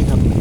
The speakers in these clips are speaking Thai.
Ihnen.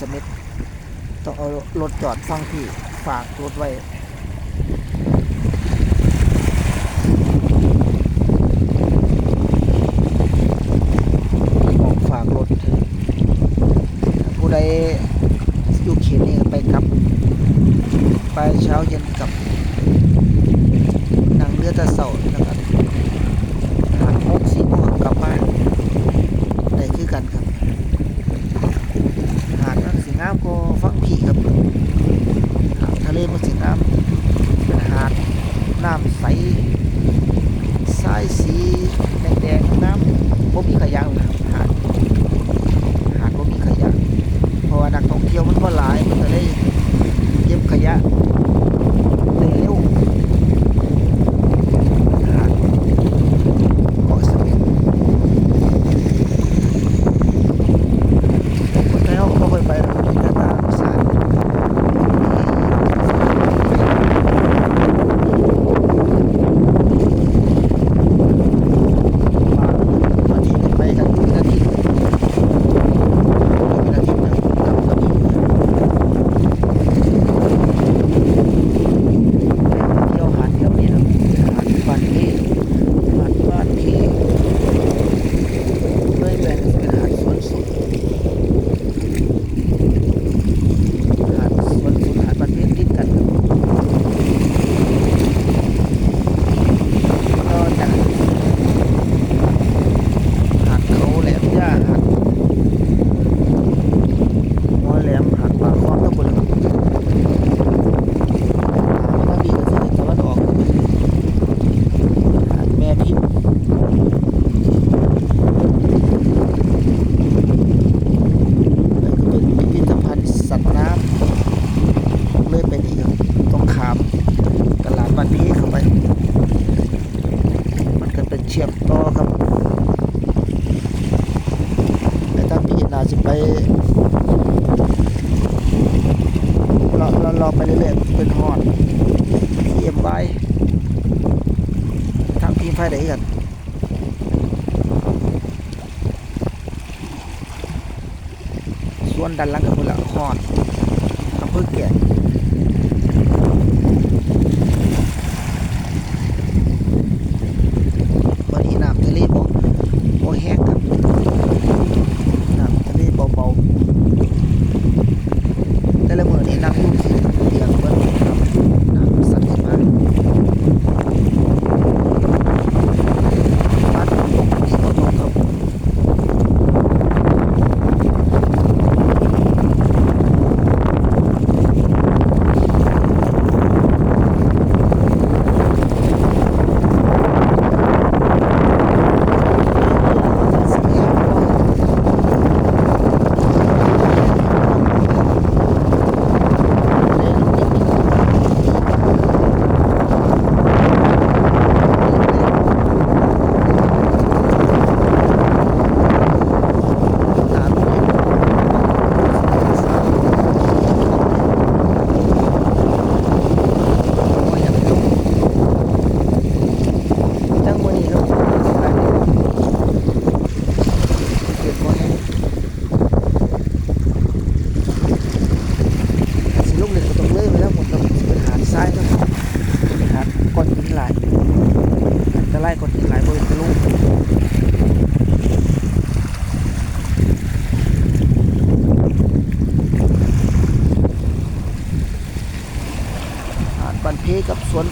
สม็ดต้องเอารถจอดฟังที่ฝากรถไว้มองฝากรถ ผู้ใดอยุคเขตนี้ไปกลับ ไปเช้าเย็นกับนั่งเรือตะเสา ครับทะเลมันสีน้ำเป็นหาดน้ำใส สิไปรอรอรอไปเรื่อยๆเป็นหอดเยี่ยมไปทางพี่ไฟได้กันส่วนดันล่างกับพุ่นละหอดอำเภอเกียร์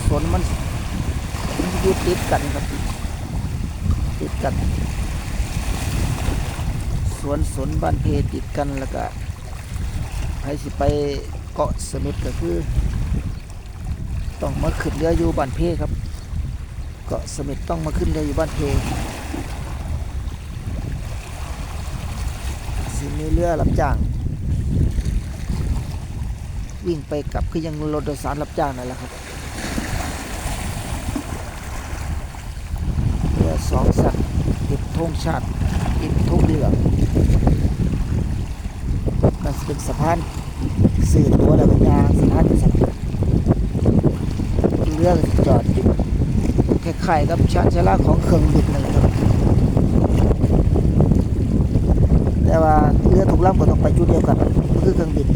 สวนมันมันอยู่ติดกันครับ ติดกัน สวนสนบ้านเพติดกันแล้วก็ใครสิไปเกาะสม็ดก็คือ ต้องมาขึ้นเรืออยู่บ้านเพครับ เกาะสม็ดต้องมาขึ้นเรืออยู่บ้านเพสิมีเรือรับจ้างวิ่งไปกลับคือยังรถโดยสารรับจ้างนั่นแหละครับ เรือ สองสัตว์ติดธงชาติติดธงเหลืองก็สิเป็นสะพานสื่อตัวแล้วก็ยางสะพานสัตว์เรือก็สิจอดอยู่คล้ายๆกับชานชาลาของเครื่องบินนั่นแหละครับแต่ว่าเรือทุกลำก็ต้องไปจุดเดียวกันก็คือเครื่องบิน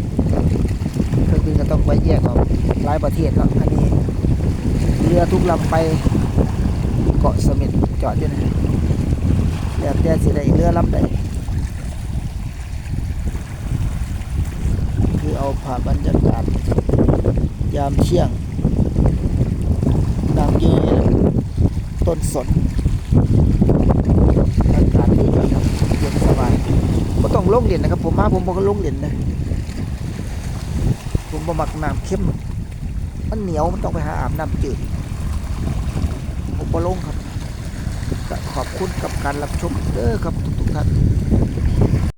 เครื่องบินก็ต้องไปแยกออกหลายประเทศเนาะอันนี้เรือทุกลำไปเกาะเสม็ด จอดอยู่นะแล้วแต่สิได้เรือลำใดคือเอาภาบรรยากาศ ยามเที่ยงนั่งยืนต้นสนอากาศดีจังครับเย็นสบายก็ต้องลงเหรียญนะครับ ผมมาผมบอกก็ลงเหรียญนะผมบ่มักน้ำเข้มมันเหนียวมันต้องไปหาอาบน้ำจืดผมบ่ลงครับ ขอบคุณกับการรับชมเด้อครับทุกๆท่าน